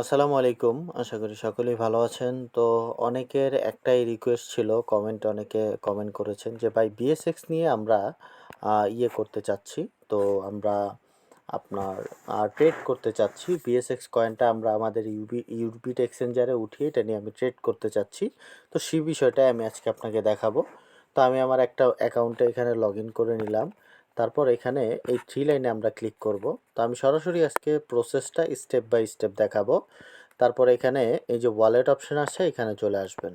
আসসালামু আলাইকুম। আশা করি সকলেই ভালো আছেন। তো অনেকের একটাই রিকোয়েস্ট ছিল কমেন্ট অনেকে কমেন্ট করেছেন যে, ভাই বিএসএক্স নিয়ে আমরা ইয়ে করতে চাচ্ছি। তো আমরা আপনার ট্রেড করতে চাচ্ছি। বিএসএক্স কয়েনটা আমরা আমাদের ইউবি ইউবিট এক্সচেঞ্জারে উঠিয়ে এটা নিয়ে আমি ট্রেড করতে চাচ্ছি। তো সেই বিষয়টাই আমি আজকে আপনাকে দেখাবো। তো আমি আমার একটা অ্যাকাউন্টে এখানে লগইন করে নিলাম। তারপর এখানে এই থ্রি লাইনে আমরা ক্লিক করব। তো আমি সরাসরি আজকে প্রসেসটা স্টেপ বাই স্টেপ দেখাবো। তারপর এখানে এই যে ওয়ালেট অপশান আছে, এখানে চলে আসবেন।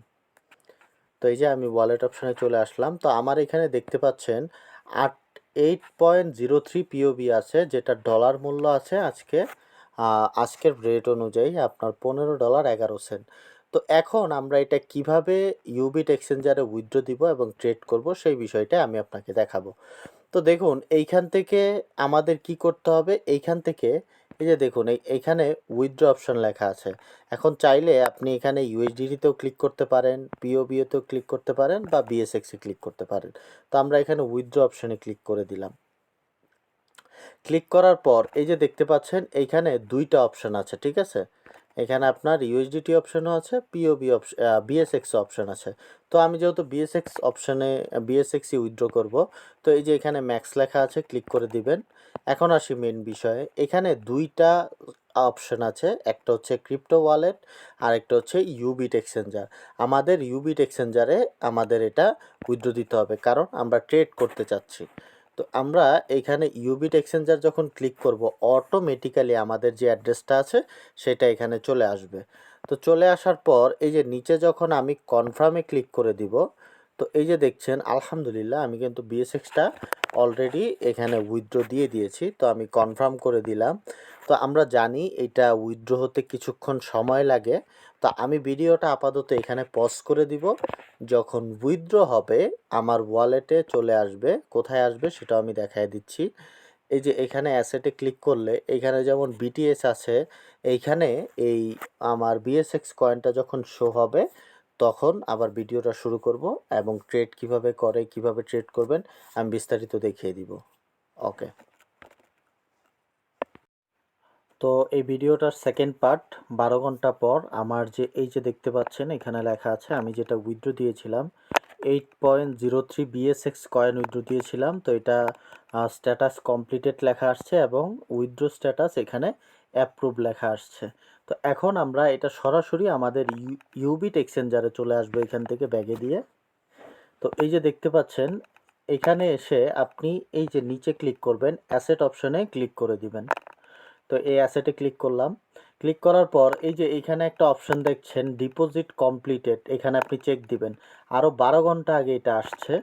তো এই যে আমি ওয়ালেট অপশানে চলে আসলাম। তো আমার এখানে দেখতে পাচ্ছেন আট eight point zero three POB আছে, যেটা ডলার মূল্য আছে আজকে আজকের রেট অনুযায়ী আপনার পনেরো ডলার এগারো সেন্ট তো এখন আমরা এটা কীভাবে ইউবিট এক্সচেঞ্জারে উইথড্র দিব এবং ট্রেড করব, সেই বিষয়টা আমি আপনাকে দেখাবো। তো দেখুন, এইখান থেকে আমাদের কি করতে হবে? এইখান থেকে এই যে দেখুন, এই এইখানে উইথড্র অপশন লেখা আছে। এখন চাইলে আপনি এখানে ইউএসডিটিতেও ক্লিক করতে পারেন পিওবিওতেও ক্লিক করতে পারেন বা বিএসএক্সে ক্লিক করতে পারেন। তো আমরা এখানে উইথড্র অপশনে ক্লিক করে দিলাম। ক্লিক করার পর এই যে দেখতে পাচ্ছেন, এইখানে দুইটা অপশন আছে, ঠিক আছে? এখানে আপনার ইউএসডিটি অপশনও আছে পিওবি অপশন বিএসএক্স অপশন আছে। তো আমি যেহেতু বিএসএক্স অপশানে বিএসএক্সই উইথড্র করব, তো এই যে এখানে ম্যাক্স লেখা আছে ক্লিক করে দিবেন। এখন আসি মেন বিষয়ে। এখানে দুইটা অপশন আছে, একটা হচ্ছে ক্রিপ্টো ওয়ালেট আর একটা হচ্ছে ইউবিট এক্সচেঞ্জার আমাদের ইউবিট এক্সচেঞ্জারে আমাদের এটা উইথড্র দিতে হবে, কারণ আমরা ট্রেড করতে চাচ্ছি। তো আমরা এখানে ইউবিট এক্সচেঞ্জার যখন ক্লিক করব অটোমেটিক্যালি আমাদের যে অ্যাড্রেসটা আছে, সেটা এখানে চলে আসবে। তো চলে আসার পর এই যে নিচে যখন আমি কনফার্মে ক্লিক করে দিব, তো এই যে দেখছেন, আলহামদুলিল্লাহ আমি কিন্তু বিএসএক্সটা অলরেডি এখানে উইথড্র দিয়ে দিয়েছি, তো আমি কনফার্ম করে দিলাম। তো আমরা জানি এটা উইথড্র হতে কিছুক্ষণ সময় লাগে তো আমি ভিডিওটা আপাতত এখানে পজ করে দিব। যখন উইথড্র হবে, আমার ওয়ালেটে চলে আসবে, কোথায় আসবে সেটাও আমি দেখাই দিচ্ছি। এই যে এখানে অ্যাসেটে ক্লিক করলে, এখানে যেমন বিটিএস আছে, এইখানে এই আমার বিএসএক্স কয়েনটা যখন শো হবে, তখন আবার ভিডিওটা শুরু করব এবং ট্রেড কীভাবে করে, কীভাবে ট্রেড করবেন, আমি বিস্তারিত দেখিয়ে দিব। ওকে তো এই ভিডিওটার সেকেন্ড পার্ট বারো ঘণ্টা পর আমার যে, এই যে দেখতে পাচ্ছেন, এখানে লেখা আছে, আমি যেটা উইথড্র দিয়েছিলাম eight point zero three BSX coin withdraw দিয়েছিলাম। তো এটা স্ট্যাটাস কমপ্লিটেড লেখা আসছে এবং উইথড্র স্ট্যাটাস এখানে অ্যাপ্রুভ লেখা আসছে। তো এখন আমরা এটা সরাসরি আমাদের ইউবিট এক্সচেঞ্জারে চলে আসব এখান থেকে ব্যাগে দিয়ে। তো এই যে দেখতে পাচ্ছেন, এখানে এসে আপনি এই যে নিচে ক্লিক করবেন অ্যাসেট অপশনে ক্লিক করে দিবেন। তো এই অ্যাসেটে ক্লিক করলাম। ক্লিক করার পর এই যে এখানে একটা অপশন দেখছেন ডিপোজিট কমপ্লিটেড এখানে আপনি চেক দিবেন। আরও বারো ঘণ্টা আগে এটা আসছে।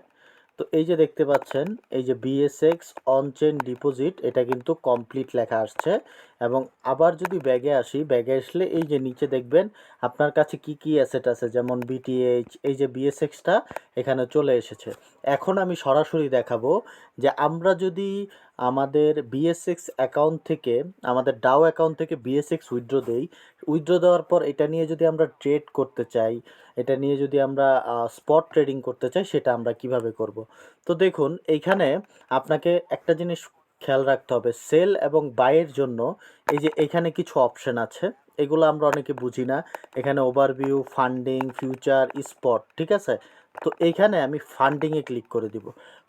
তো এই যে দেখতে পাচ্ছেন, এই যে বিএসএক্স অনচেন ডিপোজিট এটা কিন্তু কমপ্লিট লেখা আসছে। এবং আবার যদি ব্যাগে আসি, ব্যাগে আসলে এই যে নিচে দেখবেন আপনার কাছে কি কি অ্যাসেট আছে? যেমন বিটিএইচ এই যে বিএসএক্সটা এখানে চলে এসেছে। এখন আমি সরাসরি দেখাবো যে আমরা যদি আমাদের বিএসএক্স অ্যাকাউন্ট থেকে, আমাদের ডাও অ্যাকাউন্ট থেকে বিএসএক্স উইথড্র দেই উইথড্র দেওয়ার পর এটা নিয়ে যদি আমরা ট্রেড করতে চাই, এটা নিয়ে যদি আমরা স্পট ট্রেডিং করতে চাই, সেটা আমরা কীভাবে করব? তো দেখুন, এইখানে আপনাকে একটা জিনিস খেয়াল রাখতে হবে। সেল এবং বাইয়ের জন্য এই যে এখানে কিছু অপশন আছে, এগুলো আমরা অনেকে বুঝি না। এখানে ওভারভিউ, ফান্ডিং, ফিউচার, স্পট, ঠিক আছে? তো এইখানে আমি ফান্ডিংয়ে ক্লিক করে দিব।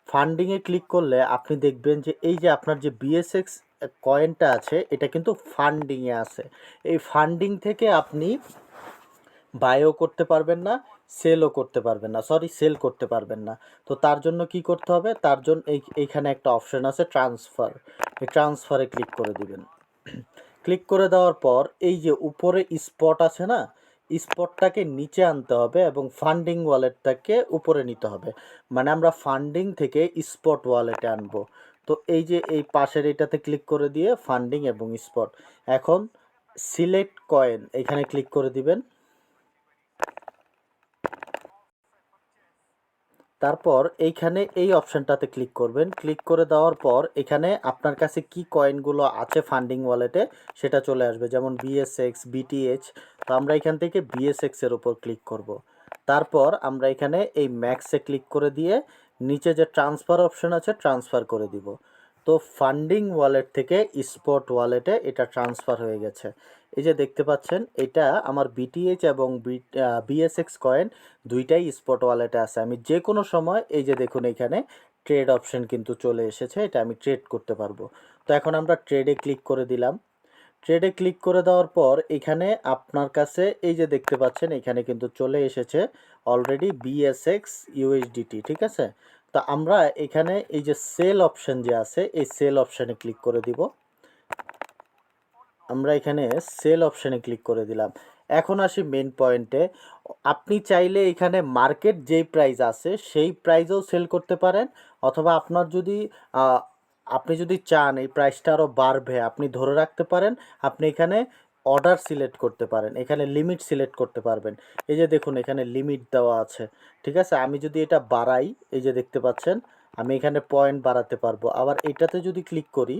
ফান্ডিংয়ে ক্লিক করলে আপনি দেখবেন যে এই যে আপনার যে বিএসএক্স কয়েনটা আছে, এটা কিন্তু ফান্ডিংয়ে আছে। এই ফান্ডিং থেকে আপনি বায়ও করতে পারবেন না সেলও করতে পারবেন না সরি সেল করতে পারবেন না। তো তার জন্য কি করতে হবে? তার জন্য এই, এইখানে একটা অপশন আছে ট্রান্সফার এই ট্রান্সফারে ক্লিক করে দিবেন। ক্লিক করে দেওয়ার পর এই যে উপরে স্পট আছে না স্পটটাকে নিচে আনতে হবে এবং ফান্ডিং ওয়ালেটটাকে উপরে নিতে হবে। মানে আমরা ফান্ডিং থেকে স্পট ওয়ালেটে আনব। তো এই যে এই পাশের এটাতে ক্লিক করে দিয়ে ফান্ডিং এবং স্পট এখন সিলেক্ট কয়েন এখানে ক্লিক করে দিবেন। তারপর এইখানে এই অপশানটাতে ক্লিক করবেন। ক্লিক করে দেওয়ার পর এখানে আপনার কাছে কি কয়েনগুলো আছে ফান্ডিং ওয়ালেটে সেটা চলে আসবে, যেমন বিএসএক্স বিটিএইচ তো আমরা এখান থেকে বিএসএক্সের ওপর ক্লিক করব। তারপর আমরা এখানে এই ম্যাক্সে ক্লিক করে দিয়ে নিচে যে ট্রান্সফার অপশন আছে, ট্রান্সফার করে দিব। তো ফান্ডিং ওয়ালেট থেকে স্পট ওয়ালেটে এটা ট্রান্সফার হয়ে গেছে। এই যে দেখতে পাচ্ছেন, এটা আমার বিটিএইচ এবং বিএসএক্স কয়েন দুইটাই স্পট ওয়ালেটে আছে। আমি যে কোনো সময়, এই যে দেখুন এখানে ট্রেড অপশন কিন্তু চলে এসেছে, এটা আমি ট্রেড করতে পারব। তো এখন আমরা ট্রেডে ক্লিক করে দিলাম। ট্রেডে ক্লিক করে দেওয়ার পর এখানে আপনার কাছে, এই যে দেখতে পাচ্ছেন, এখানে কিন্তু চলে এসেছে অলরেডি বিএসএক্স ইউএসডিটি ঠিক আছে? তো আমরা এখানে এই যে সেল অপশন যে আছে, এই সেল অপশানে ক্লিক করে দিব। আমরা এখানে সেল অপশানে ক্লিক করে দিলাম। এখন আসি মেন পয়েন্টে আপনি চাইলে এখানে মার্কেট যেই প্রাইস আছে, সেই প্রাইসেও সেল করতে পারেন। অথবা আপনার যদি আপনি যদি চান, এই প্রাইসটা আরও বাড়বে, আপনি ধরে রাখতে পারেন। আপনি এখানে অর্ডার সিলেক্ট করতে পারেন, এখানে লিমিট সিলেক্ট করতে পারবেন। এই যে দেখুন, এখানে লিমিট দেওয়া আছে, ঠিক আছে? আমি যদি এটা বাড়াই, এই যে দেখতে পাচ্ছেন, আমি এখানে পয়েন্ট বাড়াতে পারব। আবার এটাতে যদি ক্লিক করি,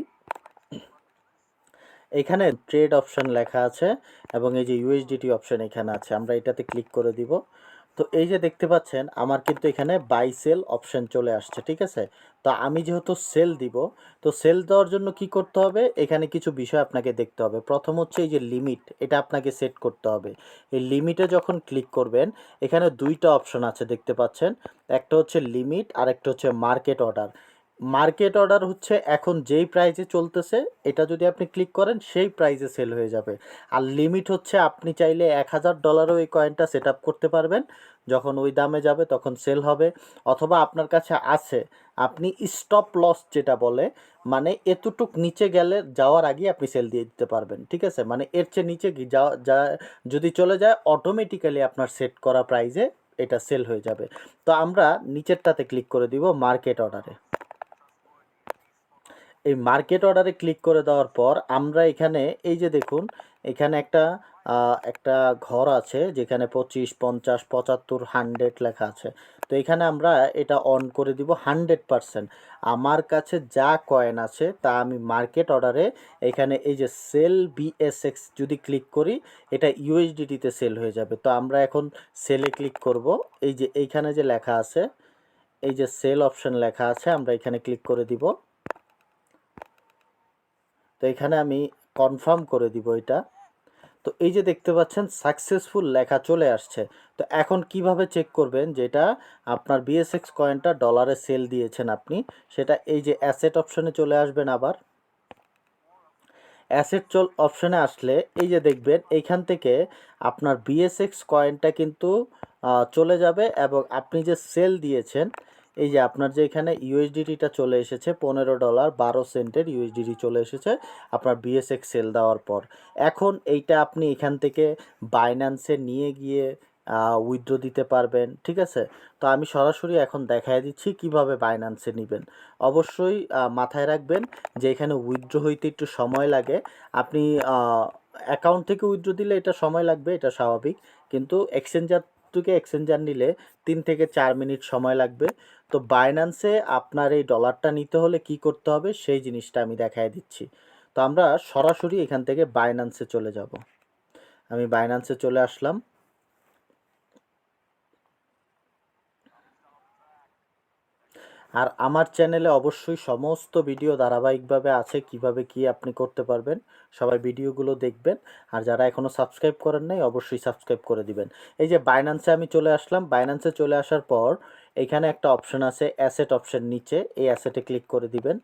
এখানে ট্রেড অপশন লেখা আছে এবং এই যে ইউএসডিটি অপশন এখানে আছে, আমরা এটাতে ক্লিক করে দিব। তো এই যে দেখতে পাচ্ছেন, আমার কিন্তু এখানে বাই সেল অপশান চলে আসছে, ঠিক আছে? তো আমি যেহেতু সেল দিব, তো সেল দেওয়ার জন্য কি করতে হবে? এখানে কিছু বিষয় আপনাকে দেখতে হবে। প্রথম হচ্ছে এই যে লিমিট এটা আপনাকে সেট করতে হবে। এই লিমিটে যখন ক্লিক করবেন, এখানে দুইটা অপশন আছে দেখতে পাচ্ছেন। একটা হচ্ছে লিমিট আর একটা হচ্ছে মার্কেট অর্ডার মার্কেট অর্ডার হচ্ছে এখন যেই প্রাইসে চলতেছে, এটা যদি আপনি ক্লিক করেন, সেই প্রাইসে সেল হয়ে যাবে। আর লিমিট হচ্ছে আপনি চাইলে এক হাজার ডলারও এই কয়েনটা সেট করতে পারবেন। যখন ওই দামে যাবে তখন সেল হবে। অথবা আপনার কাছে আছে, আপনি স্টপ লস যেটা বলে মানে এতটুক নিচে গেলে যাওয়ার আগে আপনি সেল দিয়ে দিতে পারবেন, ঠিক আছে? মানে এর চেয়ে নিচে যাওয়া, যা, যদি চলে যায় অটোমেটিক্যালি আপনার সেট করা প্রাইসে এটা সেল হয়ে যাবে। তো আমরা নিচেরটাতে ক্লিক করে দিব মার্কেট অর্ডারে। এই মার্কেট অর্ডারে ক্লিক করে দেওয়ার পর আমরা এখানে, এই যে দেখুন, এখানে একটা একটা ঘর আছে যেখানে পঁচিশ, পঞ্চাশ, পঁচাত্তর হান্ড্রেড লেখা আছে। তো এখানে আমরা এটা অন করে দিব হান্ড্রেড পারসেন্ট আমার কাছে যা কয়েন আছে তা আমি মার্কেট অর্ডারে এখানে এই যে সেল বিএসএক্স যদি ক্লিক করি, এটা ইউএসডিটিতে সেল হয়ে যাবে। তো আমরা এখন সেলে ক্লিক করব। এই যে, এইখানে যে লেখা আছে, এই যে সেল অপশন লেখা আছে, আমরা এখানে ক্লিক করে দিব। তো এখানে আমি কনফার্ম করে দিব এটা। তো এই যে দেখতে পাচ্ছেন সাকসেসফুল লেখা চলে আসছে। তো এখন কীভাবে চেক করবেন যেটা আপনার বিএসএক্স কয়েনটা ডলারে সেল দিয়েছেন আপনি, সেটা এই যে অ্যাসেট অপশনে চলে আসবেন আবার। অ্যাসেট চল অপশনে আসলে এই যে দেখবেন, এইখান থেকে আপনার বিএসএক্স কয়েনটা কিন্তু চলে যাবে এবং আপনি যে সেল দিয়েছেন এই যে আপনার যে এখানে ইউএসডিটিটা চলে এসেছে, পনেরো ডলার বারো সেন্টের ইউএসডিটি চলে এসেছে আপনার বিএসএক্স সেল দেওয়ার পর। এখন এইটা আপনি এখান থেকে বাইন্যান্সে নিয়ে গিয়ে উইথড্র দিতে পারবেন, ঠিক আছে? তো আমি সরাসরি এখন দেখাই দিচ্ছি কীভাবে বাইন্যান্সে নেবেন। অবশ্যই মাথায় রাখবেন যে এখানে উইথড্র হইতে একটু সময় লাগে। আপনি অ্যাকাউন্ট থেকে উইথড্র দিলে এটা সময় লাগবে, এটা স্বাভাবিক। কিন্তু এক্সচেঞ্জার থেকে এক্সচেঞ্জার নিলে তিন থেকে চার মিনিট সময় লাগবে। তো বাইন্যান্সে আপনার এই ডলারটা নিতে হলে কি করতে হবে? সেই জিনিসটা আমি দেখাই দিচ্ছি। তো আমরা সরাসরি এখান থেকে বাইন্যান্সে চলে যাব। আমি বাইন্যান্সে চলে আসলাম। আর আমার চ্যানেলে অবশ্যই সমস্ত ভিডিও ধারাবাহিকভাবে আছে, কীভাবে কি আপনি করতে পারবেন, সবাই ভিডিওগুলো দেখবেন। আর যারা এখনও সাবস্ক্রাইব করেন নাই, অবশ্যই সাবস্ক্রাইব করে দিবেন। এই যে বাইন্যান্সে আমি চলে আসলাম। বাইন্যান্সে চলে আসার পর এখানে একটা অপশন আছে অ্যাসেট অপশন নিচে। এই অ্যাসেটে ক্লিক করে দিবেন।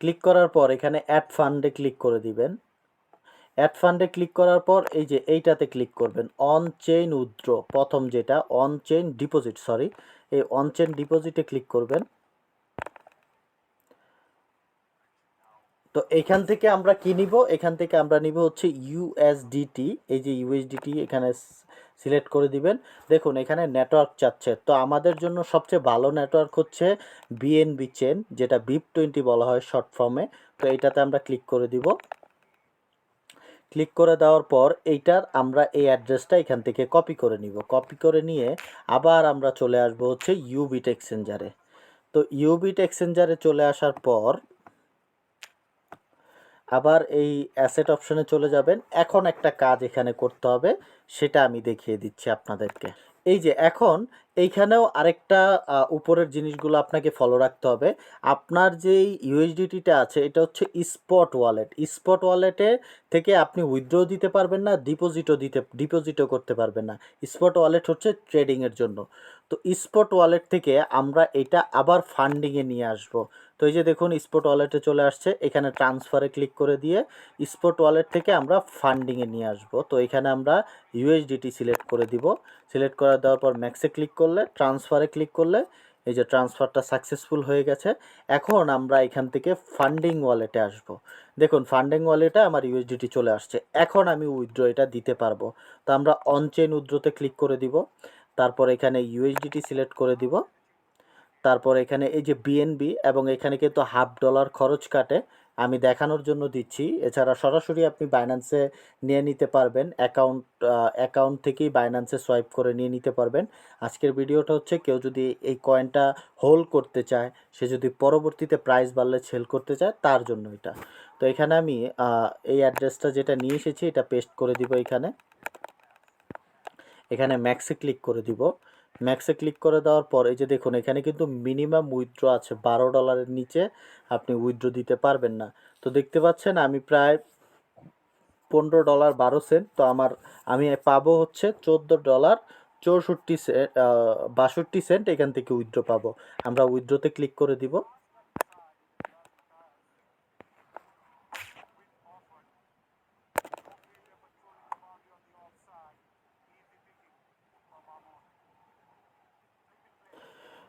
ক্লিক করার পর এখানে অ্যাড ফান্ডে ক্লিক করে দিবেন। অ্যাড ফান্ডে ক্লিক করার পর এই যে এইটাতে ক্লিক করবেন। অন চেইন উইথড্র প্রথম যেটা অন চেইন ডিপোজিট সরি এই অন চেইন ডিপোজিটে ক্লিক করবেন। তো এখান থেকে আমরা কি নিব? এখান থেকে আমরা নিব হচ্ছে ইউএসডিটি এই যে ইউএসডিটি এখানে সিলেক্ট করে দিবেন। দেখুন, এখানে নেটওয়ার্ক চাচ্ছে। তো আমাদের জন্য সবচেয়ে ভালো নেটওয়ার্ক হচ্ছে বিএনবি চেন যেটা বিপ টোয়েন্টি বলা হয় শর্ট ফর্মে তো এইটাতে আমরা ক্লিক করে দিব। ক্লিক করে দেওয়ার পর এইটার আমরা এই অ্যাড্রেসটা এখান থেকে কপি করে নিব। কপি করে নিয়ে আবার আমরা চলে আসব হচ্ছে ইউবিট এক্সচেঞ্জারে তো ইউবিট এক্সচেঞ্জারে চলে আসার পর আবার এই অ্যাসেট অপশনে চলে যাবেন। এখন একটা কাজ এখানে করতে হবে, সেটা আমি দেখিয়ে দিচ্ছি আপনাদেরকে। এই যে এখন এইখানেও আরেকটা উপরের জিনিসগুলো আপনাকে ফলো রাখতে হবে। আপনার যেই ইউএসডিটিটা আছে এটা হচ্ছে স্পট ওয়ালেট। স্পট ওয়ালেটে থেকে আপনি উইথড্র দিতে পারবেন না, ডিপোজিটও দিতে ডিপোজিটও করতে পারবেন না। স্পট ওয়ালেট হচ্ছে ট্রেডিংয়ের জন্য। তো স্পট ওয়ালেট থেকে আমরা এটা আবার ফান্ডিংয়ে নিয়ে আসব। তো এই যে দেখুন স্পট ওয়ালেটে চলে আসছে। এখানে ট্রান্সফারে ক্লিক করে দিয়ে স্পট ওয়ালেট থেকে আমরা ফান্ডিংয়ে নিয়ে আসব। তো এখানে আমরা ইউএসডিটি সিলেক্ট করে দিব। সিলেক্ট করে দেওয়ার পর ম্যাক্সে ক্লিক করলে ট্রান্সফারে ক্লিক করলে এই যে ট্রান্সফারটা সাকসেসফুল হয়ে গেছে। এখন আমরা এখান থেকে ফান্ডিং ওয়ালেটে আসব। দেখুন ফান্ডিং ওয়ালেটে আমার ইউএসডিটি চলে আসছে। এখন আমি উইথড্র এটা দিতে পারব। তো আমরা অন চেইন উইথড্রতে ক্লিক করে দিব। তারপর এখানে ইউএসডিটি সিলেক্ট করে দিব। তারপর এখানে এই যে বিএনবি এবং এখানে কিন্তু হাফ ডলার খরচ কাটে। আমি দেখানোর জন্য দিচ্ছি। এছাড়া সরাসরি আপনি বাইন্যান্সে নিয়ে নিতে পারবেন। অ্যাকাউন্ট অ্যাকাউন্ট থেকেই বাইন্যান্সে সোয়াইপ করে নিয়ে নিতে পারবেন। আজকের ভিডিওটা হচ্ছে কেউ যদি এই কয়েনটা হোল্ড করতে চায়, সে যদি পরবর্তীতে প্রাইস বাড়লে সেল করতে চায় তার জন্য এটা। তো এখানে আমি এই অ্যাড্রেসটা যেটা নিয়ে এসেছি এটা পেস্ট করে দিব এখানে। এখানে ম্যাক্সে ক্লিক করে দিব। ম্যাক্সে ক্লিক করে দেওয়ার পর, এই যে দেখুন, এখানে কিন্তু মিনিমাম উইথড্র আছে $12 ডলারের নিচে আপনি উইথড্র দিতে পারবেন না। তো দেখতে পাচ্ছেন, আমি প্রায় $15 12 সেন্ট তো আমার, আমি পাবো হচ্ছে চোদ্দ ডলার চৌষট্টি সেন্ট বাষট্টি সেন্ট এখান থেকে উইথড্র পাবো। আমরা উইথড্রোতে ক্লিক করে দিব।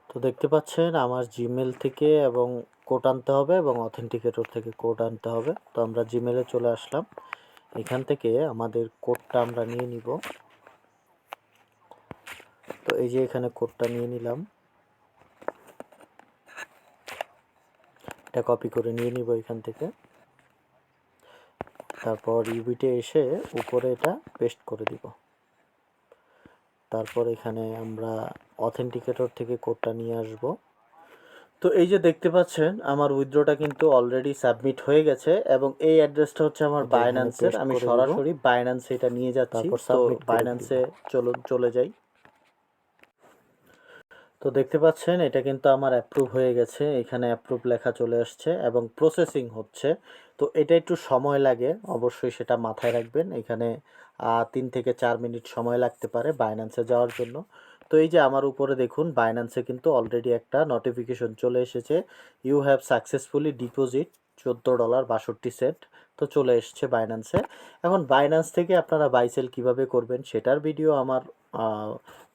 তো দেখতে পাচ্ছেন আমার জিমেইল থেকে এবং কোড আনতে হবে এবং অথেন্টিকেটর থেকে কোড আনতে হবে। তো আমরা জিমেইলে চলে আসলাম। এখান থেকে আমাদের কোডটা আমরা নিয়ে নিব। তো এই যে এখানে কোডটা নিয়ে নিলাম। এটা কপি করে নিয়ে নিব এখান থেকে। তারপর ইউবিটে এসে উপরে এটা পেস্ট করে দিব। তারপর এখানে আমরা অথেন্টিকেটর থেকে কোডটা নিয়ে আসব। তো এই যে দেখতে পাচ্ছেন আমার উইথড্রটা কিন্তু অলরেডি সাবমিট হয়ে গেছে এবং এই অ্যাড্রেসটা হচ্ছে আমার বাইন্যান্সের। আমি সরাসরি বাইন্যান্সে এটা নিয়ে যাচ্ছি। তো বাইন্যান্সে চলুন চলে যাই। তো দেখতে পাচ্ছেন এটা কিন্তু আমার অ্যাপ্রুভ হয়ে গেছে। এখানে অ্যাপ্রুভ লেখা চলে আসছে এবং প্রসেসিং হচ্ছে। তো এটা একটু সময় লাগে। অবশ্যই সেটা মাথায় রাখবেন। এখানে ৩ থেকে চার মিনিট সময় লাগতে পারে বাইন্যান্সে যাওয়ার জন্য। তো এই যে আমার উপরে দেখুন বাইন্যান্সে কিন্তু অলরেডি একটা নোটিফিকেশন চলে এসেছে। You have successfully deposit $14 62 cent. তো চলে এসছে বাইন্যান্সে। এখন বাইন্যান্স থেকে আপনারা বাইসেল কীভাবে করবেন সেটার ভিডিও আমার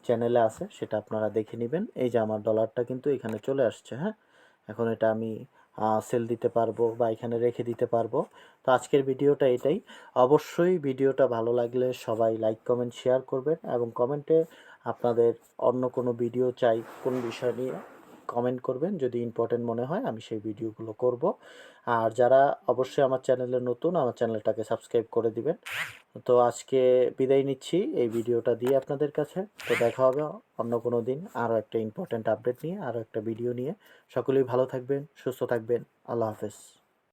চ্যানেলে আছে। সেটা আপনারা দেখে নেবেন এই যে আমার ডলারটা কিন্তু এখানে চলে আসছে, হ্যাঁ? এখন এটা আমি সেল দিতে পারব বা এখানে রেখে দিতে পারব। তো আজকের ভিডিওটা এটাই। অবশ্যই ভিডিওটা ভালো লাগলে সবাই লাইক, কমেন্ট, শেয়ার করবেন এবং কমেন্টে আপনাদের অন্য কোনো ভিডিও চাই কোন বিষয় নিয়ে কমেন্ট করবেন। যদি ইম্পর্টেন্ট মনে হয় আমি সেই ভিডিওগুলো করব। আর যারা অবশ্যই আমার চ্যানেলে নতুন আমার চ্যানেলটাকে সাবস্ক্রাইব করে দিবেন। তো আজকে বিদায় নিচ্ছি এই ভিডিওটা দিয়ে আপনাদের কাছে। তো দেখা হবে অন্য কোনো দিন আরও একটা ইম্পোর্টেন্ট আপডেট নিয়ে, আরও একটা ভিডিও নিয়ে। সকলেই ভালো থাকবেন, সুস্থ থাকবেন। আল্লাহ হাফেজ।